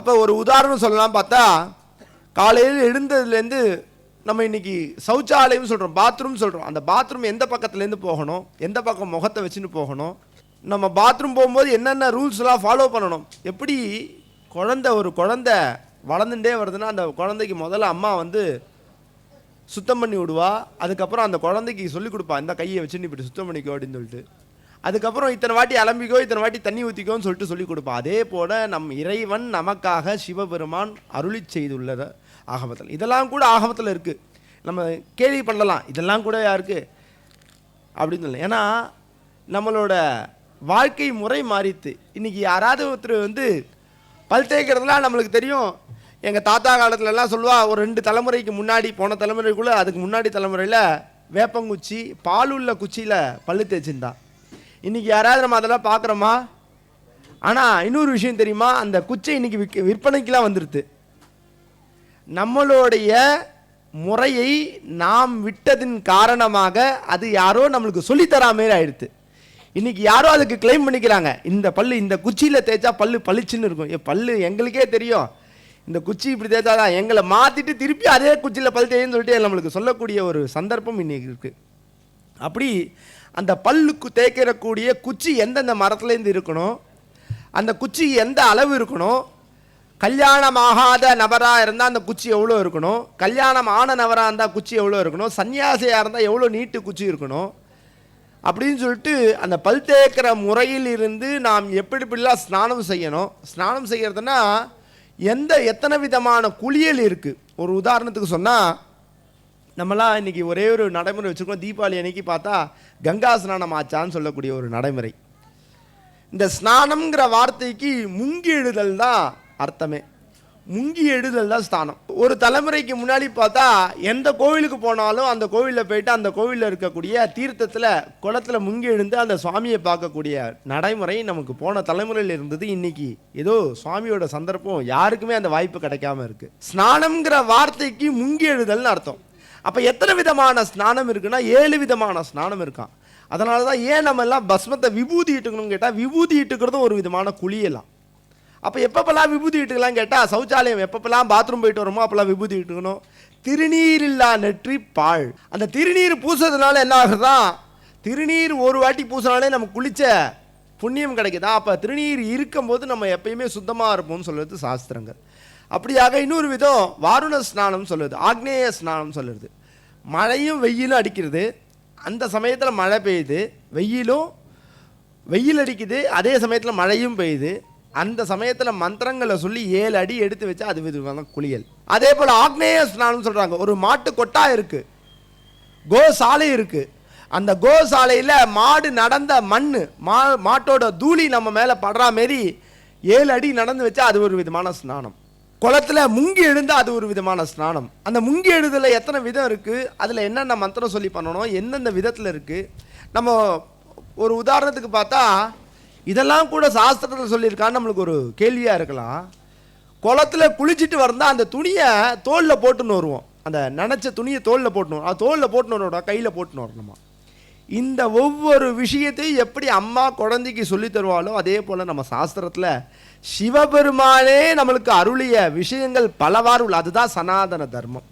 அப்போ ஒரு உதாரணம் சொல்லலாம் பார்த்தா காலையில் எழுந்ததுலேருந்து நம்ம இன்னைக்கு சௌச்சாலயம் சொல்கிறோம் பாத்ரூம் சொல்கிறோம் அந்த பாத்ரூம் எந்த பக்கத்துலேருந்து போகணும்? எந்த பக்கம் முகத்தை வச்சுன்னு போகணும்? நம்ம பாத்ரூம் போகும்போது என்னென்ன ரூல்ஸ்லாம் ஃபாலோ பண்ணணும்? எப்படி குழந்தை ஒரு குழந்த வளர்ந்துட்டே வருதுன்னா அந்த குழந்தைக்கு முதல்ல அம்மா வந்து சுத்தம் பண்ணி விடுவா. அதுக்கப்புறம் அந்த குழந்தைக்கு சொல்லிக் கொடுப்பா இந்த கையை வச்சுன்னு இப்படி சுத்தம் பண்ணிக்கோ அப்படின்னு சொல்லிட்டு. அதுக்கப்புறம் இத்தனை வாட்டி அலம்பிக்கோ இத்தனை வாட்டி தண்ணி ஊற்றிக்கோன்னு சொல்லிட்டு சொல்லிக் கொடுப்பான் அதே போல் நம் இறைவன் நமக்காக சிவபெருமான் அருளி செய்துள்ளத ஆகமத்தில். இதெல்லாம் கூட ஆகமத்தில் இருக்குது நம்ம கேள்வி பண்ணலாம். இதெல்லாம் கூட யாருக்கு? அப்படின்னு சொல்லலாம். ஏன்னா நம்மளோட வாழ்க்கை முறை மாறித்து இன்னைக்கு யாராவது ஒருத்தர் வந்து பல் தேய்க்கிறதுலாம் நம்மளுக்கு தெரியும். எங்கள் தாத்தா காலத்துலலாம் சொல்லுவா ஒரு ரெண்டு தலைமுறைக்கு முன்னாடி போன தலைமுறைக்குள்ளே அதுக்கு முன்னாடி தலைமுறையில் வேப்பங்குச்சி பால் உள்ள குச்சியில் பல் தேய்ச்சிருந்தான் இன்றைக்கி யாராவது நம்ம அதெல்லாம் பார்க்குறோமா? ஆனால் இன்னொரு விஷயம் தெரியுமா? அந்த குச்சை இன்னைக்கு விற்க விற்பனைக்கெலாம் வந்துடுது நம்மளுடைய முறையை நாம் விட்டதின் காரணமாக அது யாரோ நம்மளுக்கு சொல்லித்தரா மாரி ஆயிடுது. இன்றைக்கி யாரோ அதுக்கு கிளைம் பண்ணிக்கிறாங்க. இந்த பல்லு இந்த குச்சியில் தேய்ச்சா பல்லு பளிச்சுன்னு இருக்கும். ஏ பல்லு எங்களுக்கே தெரியும். இந்த குச்சி இப்படி தேய்ச்சாதான் எங்களை மாற்றிட்டு திருப்பி அதே குச்சியில் பல் தேய்ன்னு சொல்லிட்டு நம்மளுக்கு சொல்லக்கூடிய ஒரு சந்தர்ப்பம் இன்னைக்கு இருக்குது அப்படி அந்த பல்லுக்கு தேய்க்கிறக்கூடிய குச்சி எந்தெந்த மரத்துலேருந்து இருக்கணும்? அந்த குச்சி எந்த அளவு இருக்கணும்? கல்யாணம் ஆகாத நபராக இருந்தால் அந்த குச்சி எவ்வளோ இருக்கணும்? கல்யாணம் ஆன நபராக இருந்தால் குச்சி எவ்வளோ இருக்கணும்? சன்னியாசியாக இருந்தால் எவ்வளோ நீட்டு குச்சி இருக்கணும்? அப்படின்னு சொல்லிட்டு அந்த பல் தேய்க்கிற முறையில் இருந்து நாம் எப்படி எப்படிலாம் ஸ்நானம் செய்யணும்? ஸ்நானம் செய்கிறதுனா எந்த எத்தனை விதமான குளியல் இருக்குது ஒரு உதாரணத்துக்கு சொன்னால் நம்மலாம் இன்றைக்கி ஒரே ஒரு நடைமுறை வச்சுருக்கோம். தீபாவளி அன்னைக்கு பார்த்தா கங்கா ஸ்நானம் ஆச்சான்னு சொல்லக்கூடிய ஒரு நடைமுறை. இந்த ஸ்நானம்ங்கிற வார்த்தைக்கு முங்கி எழுதல் தான் அர்த்தமே. முங்கி எழுதல் தான் ஸ்தானம் ஒரு தலைமுறைக்கு முன்னாடி பார்த்தா எந்த கோவிலுக்கு போனாலும் அந்த கோவிலில் போயிட்டு அந்த கோவிலில் இருக்கக்கூடிய தீர்த்தத்தில் குளத்தில் முங்கி எழுந்து அந்த சுவாமியை பார்க்கக்கூடிய நடைமுறை நமக்கு போன தலைமுறையில் இருந்தது. இன்னைக்கு ஏதோ சுவாமியோட சந்தர்ப்பம் யாருக்குமே அந்த வாய்ப்பு கிடைக்காம இருக்குது ஸ்நானம்ங்கிற வார்த்தைக்கு முங்கி எழுதல்னு அர்த்தம். அப்போ எத்தனை விதமான ஸ்நானம் இருக்குன்னா ஏழு விதமான ஸ்நானம் இருக்கான். அதனால தான் ஏன் நம்ம எல்லாம் பஸ்மத்தை விபூதி இட்டுக்கணும்னு கேட்டால் விபூதி இட்டுக்கிறதும் ஒரு விதமான குளியலாம் அப்போ எப்பப்பெல்லாம் விபூதி இட்டுக்கலாம் கேட்டால் சௌச்சாலயம் எப்பப்பெல்லாம் பாத்ரூம் போயிட்டு வரோமோ அப்போல்லாம் விபூதி இட்டுக்கணும் திருநீர் இல்லா நெற்றி பாழ். அந்த திருநீர் பூசுறதுனால என்ன ஆகுதுதான் திருநீர் ஒரு வாட்டி பூசினாலே நம்ம குளிச்ச புண்ணியம் கிடைக்குதா? அப்போ திருநீர் இருக்கும்போது நம்ம எப்பயுமே சுத்தமாக இருப்போம்னு சொல்கிறது சாஸ்திரங்கள். அப்படியாக இன்னொரு விதம் வாருண ஸ்நானம் சொல்லுது ஆக்னேய ஸ்நானம் சொல்லுது. மழையும் வெயிலும் அடிக்கிறது. அந்த சமயத்தில் மழை பெய்யுது. வெயிலும் வெயில் அடிக்குது. அதே சமயத்தில் மழையும் பெய்யுது. அந்த சமயத்தில் மந்திரங்களை சொல்லி ஏழு அடி எடுத்து வச்சா அது விதமான குளியல். அதே போல் ஆக்னேய ஸ்நானம் சொல்கிறாங்க ஒரு மாட்டு கொட்டா இருக்கு. கோசாலை இருக்கு. அந்த கோசாலையில் மாடு நடந்த மண் மா மாட்டோட தூளி நம்ம மேலே படுற மாரி ஏழு அடி நடந்து வச்சா அது ஒரு விதமான ஸ்நானம். குளத்துல முங்கி எழுந்தால் அது ஒரு விதமான ஸ்நானம். அந்த முங்கி எழுதுல எத்தனை விதம் இருக்குது அதில் என்னென்ன மந்திரம் சொல்லி பண்ணணும்? எந்தெந்த விதத்தில் இருக்குது நம்ம ஒரு உதாரணத்துக்கு பார்த்தா இதெல்லாம் கூட சாஸ்திரத்தில் சொல்லியிருக்கான்னு நம்மளுக்கு ஒரு கேள்வியாக இருக்கலாம். குளத்துல குளிச்சுட்டு வந்தால் அந்த துணியை தோலில் போட்டுன்னு வருவோம். அந்த நினச்ச துணியை தோலில் போட்டுன்னு வரும். அது போட்டுன்னு வரணும் கையில் போட்டுன்னு வரணுமா? இந்த ஒவ்வொரு விஷயத்தையும் எப்படி அம்மா குழந்தைக்கு சொல்லி தருவாளோ அதே போல் நம்ம சாஸ்திரத்தில் சிவபெருமானே நம்மளுக்கு அருளிய விஷயங்கள் பலவாறு உள்ள அதுதான் சனாதன தர்மம்.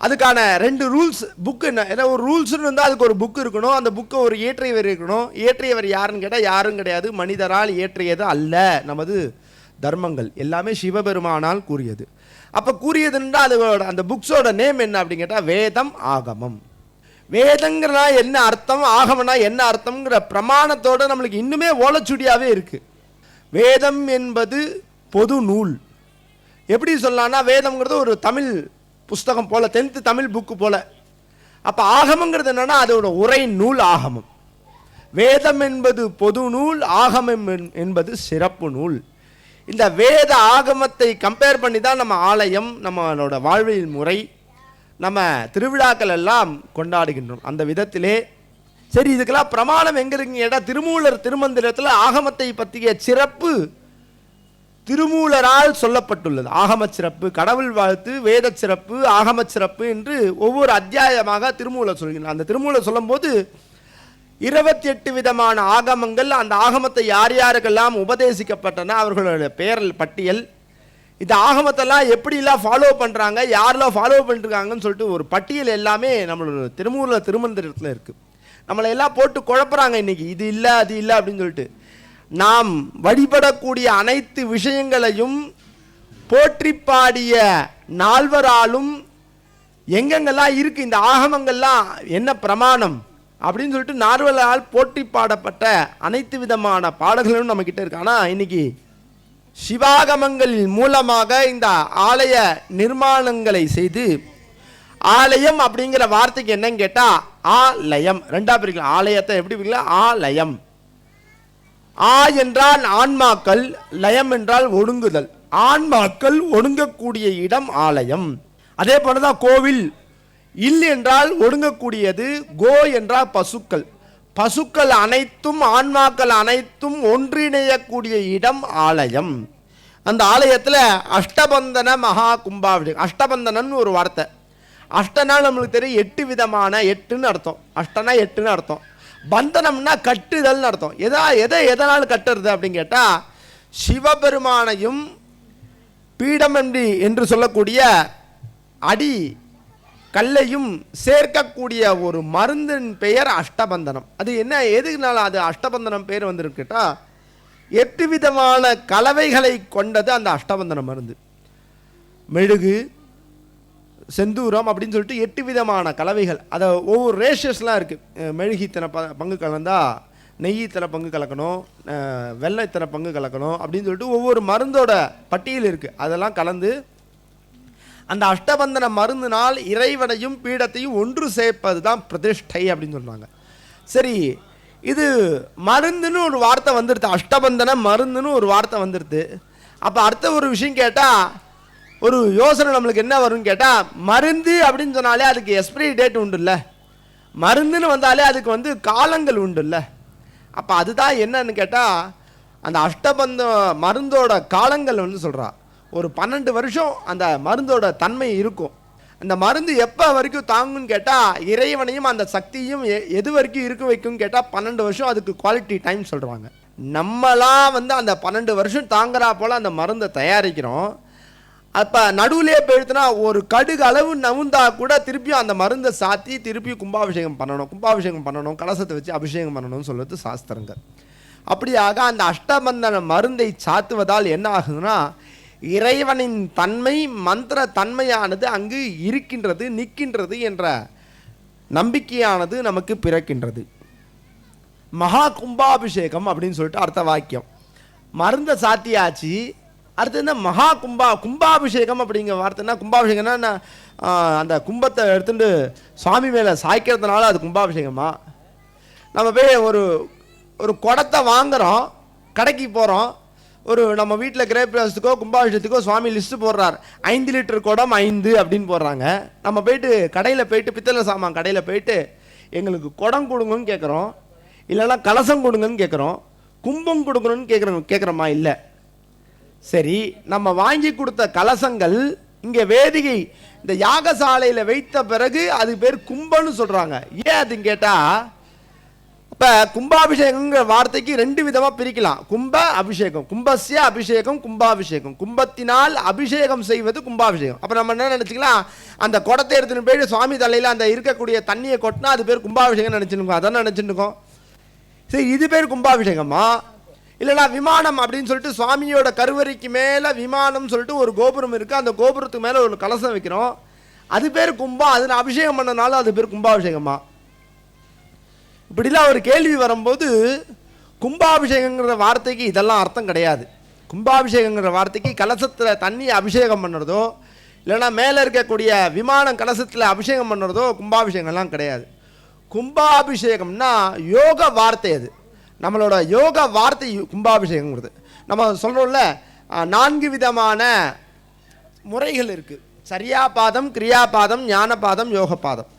அதுக்கான ரெண்டு ரூல்ஸ் புக்கு என்ன ஏன்னா ஒரு ரூல்ஸ்னு இருந்தால் அதுக்கு ஒரு புக் இருக்கணும். அந்த புக்கு ஒரு இயற்றியவர் இருக்கணும். இயற்றியவர் யாருன்னு கேட்டால் யாரும் கிடையாது. மனிதரால் இயற்றியது அல்ல. நமது தர்மங்கள் எல்லாமே சிவபெருமானால் கூறியது. அப்போ கூறியதுன்னா அதோட அந்த புக்ஸோட நேம் என்ன அப்படின்னு கேட்டால் வேதம் ஆகமம். வேதங்கிறனா என்ன அர்த்தம்? ஆகமனா என்ன அர்த்தம்ங்கிற பிரமாணத்தோட நம்மளுக்கு இன்னுமே ஓலச்சுடியாகவே இருக்குது வேதம் என்பது பொது நூல். எப்படி சொல்லலாம்னா வேதம்ங்கிறது ஒரு தமிழ் புஸ்தகம் போல் டென்த்து தமிழ் புக்கு போல். அப்போ ஆகமங்கிறது என்னென்னா அதோட உரை நூல் ஆகமம். வேதம் என்பது பொது நூல் ஆகமம் என்- என்பது சிறப்பு நூல். இந்த வேத ஆகமத்தை கம்பேர் பண்ணி தான் நம்ம ஆலயம் நம்மளோட வாழ்வியல் முறை நம்ம திருவிழாக்கள் எல்லாம் கொண்டாடுகின்றோம். அந்த விதத்திலே சரி இதுக்கெல்லாம் பிரமாணம் எங்கே இருக்குங்க? கேட்டால் திருமூலர் திருமந்திரத்தில் ஆகமத்தை பற்றிய சிறப்பு திருமூலரால் சொல்லப்பட்டுள்ளது. ஆகமச் சிறப்பு கடவுள் வாழ்த்து வேத சிறப்பு ஆகமச் சிறப்பு என்று ஒவ்வொரு அத்தியாயமாக திருமூலர் சொல்கிறார் அந்த திருமூலர் சொல்லும்போது இருபத்தி எட்டு விதமான ஆகமங்கள் அந்த ஆகமத்தை யார் யாருக்கெல்லாம் உபதேசிக்கப்பட்டன அவர்களுடைய பெயர் பட்டியல் இந்த ஆகமத்தெல்லாம் எப்படிலாம் ஃபாலோ பண்ணுறாங்க யாரெல்லாம் ஃபாலோ பண்ணிருக்காங்கன்னு சொல்லிட்டு ஒரு பட்டியல் எல்லாமே நம்மளோட திருமூரில் திருமந்திரத்தில் இருக்குது நம்மளை எல்லாம் போட்டு குழப்புறாங்க இன்னைக்கு. இது இல்லை அது இல்லை அப்படின்னு சொல்லிட்டு. நாம் வழிபடக்கூடிய அனைத்து விஷயங்களையும் போற்றி பாடிய நால்வராலும் எங்கெங்கெல்லாம் இருக்குது இந்த ஆகமங்கள்லாம் என்ன பிரமாணம் அப்படின்னு சொல்லிட்டு நார்வலால் போற்றி பாடப்பட்ட அனைத்து விதமான பாடல்களும் நம்மக்கிட்ட கிட்ட இருக்கு. ஆனால் இன்றைக்கி சிவாகமங்களின் மூலமாக இந்த ஆலய நிர்மாணங்களை செய்து ஆலயம் அப்படிங்கிற வார்த்தைக்கு என்னன்னு கேட்டா ஆலயம். ரெண்டா பிரிக்கலாம். ஆலயத்தை எப்படி பிரிக்கலாம்? ஆலயம். ஆ என்றால் ஆன்மாக்கள் லயம் என்றால் ஒடுங்குதல். ஆன்மாக்கள் ஒடுங்கக்கூடிய இடம் ஆலயம். அதே போலதான் கோவில். இல் என்றால் ஒடுங்கக்கூடியது கோ என்றால் பசுக்கள். பசுக்கள் அனைத்தும் ஆன்மாக்கள் அனைத்தும் ஒன்றிணையக்கூடிய இடம் ஆலயம். அந்த ஆலயத்தில் அஷ்டபந்தன மகா கும்பாபிஷேகம் அஷ்டபந்தனன்னு ஒரு வார்த்தை. அஷ்டனா நம்மளுக்கு தெரியும் எட்டு விதமான எட்டுன்னு அர்த்தம். அஷ்டனா எட்டுன்னு அர்த்தம். பந்தனம்னா கட்டுதல்னு அர்த்தம். எதா எதை எதனால் கட்டுறது அப்படின்னு கேட்டால் சிவபெருமானையும் பீடமன்றி என்று சொல்லக்கூடிய அடி கல்லையும் சேர்க்கக்கூடிய ஒரு மருந்தின் பெயர் அஷ்டபந்தனம். அது என்ன? எதுனால அது அஷ்டபந்தனம் பேர் வந்திருக்குட்டா எட்டு விதமான கலவைகளை கொண்டது அந்த அஷ்டபந்தன மருந்து. மெழுகு செந்தூரம் அப்படின்னு சொல்லிட்டு எட்டு விதமான கலவைகள். அதை ஒவ்வொரு ரேஷியஸ்லாம் இருக்குது மெழுகு இத்தனை ப பங்கு கலந்தா நெய் இத்தனை பங்கு கலக்கணும் வெள்ளை இத்தனை பங்கு கலக்கணும் அப்படின்னு சொல்லிட்டு ஒவ்வொரு மருந்தோட பட்டியல் இருக்குது அதெல்லாம் கலந்து அந்த அஷ்டபந்தன மருந்தினால் இறைவனையும் பீடத்தையும் ஒன்று சேர்ப்பது தான் பிரதிஷ்டை அப்படின்னு சொன்னாங்க. சரி இது மருந்துன்னு ஒரு வார்த்தை வந்துடுது அஷ்டபந்தன மருந்துன்னு ஒரு வார்த்தை வந்துடுது அப்போ அடுத்த ஒரு விஷயம் கேட்டால் ஒரு யோசனை நம்மளுக்கு என்ன வரும்னு கேட்டால் மருந்து அப்படின்னு சொன்னாலே அதுக்கு எக்ஸ்பிரி டேட் உண்டுல்ல. மருந்துன்னு வந்தாலே அதுக்கு வந்து காலங்கள் உண்டுல்ல. அப்போ அதுதான் என்னன்னு கேட்டால் அந்த அஷ்டபந்த மருந்தோட காலங்கள் வந்து சொல்கிறா ஒரு பன்னெண்டு வருஷம் அந்த மருந்தோட தன்மை இருக்கும். அந்த மருந்து எப்போ வரைக்கும் தாங்கும்னு கேட்டால் இறைவனையும் அந்த சக்தியும் எ- எது வரைக்கும் இருக்க வைக்கும்னு கேட்டால் பன்னெண்டு வருஷம் அதுக்கு குவாலிட்டி டைம் சொல்கிறாங்க நம்மளாம் வந்து அந்த பன்னெண்டு வருஷம் தாங்குறா போல் அந்த மருந்தை தயாரிக்கிறோம். அப்போ நடுவிலே போயிடுத்துனா ஒரு கடுகு அளவு நவுந்தா கூட திருப்பியும் அந்த மருந்தை சாத்தி திருப்பியும் கும்பாபிஷேகம் பண்ணணும் கும்பாபிஷேகம் பண்ணணும் கலசத்தை வச்சு அபிஷேகம் பண்ணணும்னு சொல்லுறது சாஸ்திரங்கள். அப்படியாக அந்த அஷ்டபந்தன மருந்தை சாத்துவதால் என்ன ஆகுதுன்னா இறைவனின் தன்மை மந்திர தன்மையானது அங்கு இருக்கின்றது நிற்கின்றது என்ற நம்பிக்கையானது நமக்கு பிறக்கின்றது. மகா கும்பாபிஷேகம் அப்படின்னு சொல்லிட்டு அடுத்த வாக்கியம். மருந்த சாத்தியாச்சு. அடுத்து என்ன? மகா கும்பா கும்பாபிஷேகம் அப்படிங்கிற வார்த்தைன்னா கும்பாபிஷேகம்னா அந்த கும்பத்தை எடுத்துட்டு சுவாமி மேலே சாய்க்கிறதுனால அது கும்பாபிஷேகமா? நம்ம போய் ஒரு ஒரு குடத்தை வாங்குகிறோம் கடைக்கு போகிறோம் ஒரு நம்ம வீட்டில் கிரேப்ராசத்துக்கோ கும்பாபிஷத்துக்கோ சுவாமி லிஸ்ட்டு போடுறார். ஐந்து லிட்டர் குடம் ஐந்து அப்படின்னு போடுறாங்க. நம்ம போயிட்டு கடையில் போயிட்டு பித்தளை சாமான் கடையில் போயிட்டு எங்களுக்கு குடம் கொடுங்கன்னு கேட்குறோம் இல்லைன்னா கலசம் கொடுங்கன்னு கேட்குறோம் கும்பம் கொடுக்கணும்னு கேட்குறோம் கேட்குறோமா இல்லை. சரி நம்ம வாங்கி கொடுத்த கலசங்கள் இங்கே வேதிகை இந்த யாகசாலையில் வைத்த பிறகு அது பேர் கும்பம்னு சொல்கிறாங்க ஏன் அதுன்னு கேட்டால் இப்போ கும்பாபிஷேகங்கிற வார்த்தைக்கு ரெண்டு விதமாக பிரிக்கலாம். கும்ப அபிஷேகம். கும்பஸ்ய அபிஷேகம் கும்பாபிஷேகம். கும்பத்தினால் அபிஷேகம் செய்வது கும்பாபிஷேகம். அப்போ நம்ம என்ன நினச்சிக்கலாம்? அந்த குடத்தை எடுத்துன்னு போயிட்டு சுவாமி தலையில் அந்த இருக்கக்கூடிய தண்ணியை கொட்டினா அது பேர் கும்பாபிஷேகம் நினச்சிருக்கோம். அதான் நினச்சிருக்கோம்? சரி இது பேர் கும்பாபிஷேகமா? இல்லைனா விமானம் அப்படின்னு சொல்லிட்டு சுவாமியோட கருவறைக்கு மேலே விமானம் சொல்லிட்டு ஒரு கோபுரம் இருக்குது அந்த கோபுரத்துக்கு மேலே ஒரு கலசம் வைக்கிறோம். அது பேர் கும்பா அதில் அபிஷேகம் பண்ணனால அது பேர் கும்பாபிஷேகமா? இப்படிலாம் ஒரு கேள்வி வரும்போது கும்பாபிஷேகங்கிற வார்த்தைக்கு இதெல்லாம் அர்த்தம் கிடையாது. கும்பாபிஷேகங்கிற வார்த்தைக்கு கலசத்தில் தண்ணி அபிஷேகம் பண்ணுறதோ இல்லைனா மேலே இருக்கக்கூடிய விமானம் கலசத்தில் அபிஷேகம் பண்ணுறதோ கும்பாபிஷேகம்லாம் கிடையாது. கும்பாபிஷேகம்னா யோக வார்த்தை அது. நம்மளோட யோக வார்த்தை கும்பாபிஷேகங்கிறது நம்ம சொல்கிறோம்ல நான்கு விதமான முறைகள் இருக்கு. சரியாபாதம் கிரியாபாதம் ஞானபாதம் யோகபாதம்.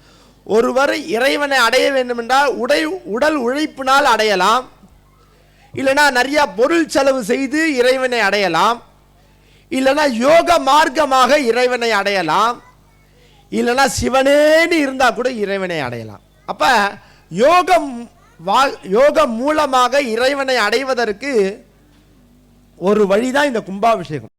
ஒருவர் இறைவனை அடைய வேண்டுமென்றால் உடை உடல் உழைப்பினால் அடையலாம். இல்லைனா நிறையா பொருள் செலவு செய்து இறைவனை அடையலாம். இல்லைனா யோக மார்க்கமாக இறைவனை அடையலாம். இல்லைனா சிவனேன்னு இருந்தால் கூட இறைவனை அடையலாம். அப்போ யோகம் வா யோகம் மூலமாக இறைவனை அடைவதற்கு ஒரு வழிதான் இந்த கும்பாபிஷேகம்.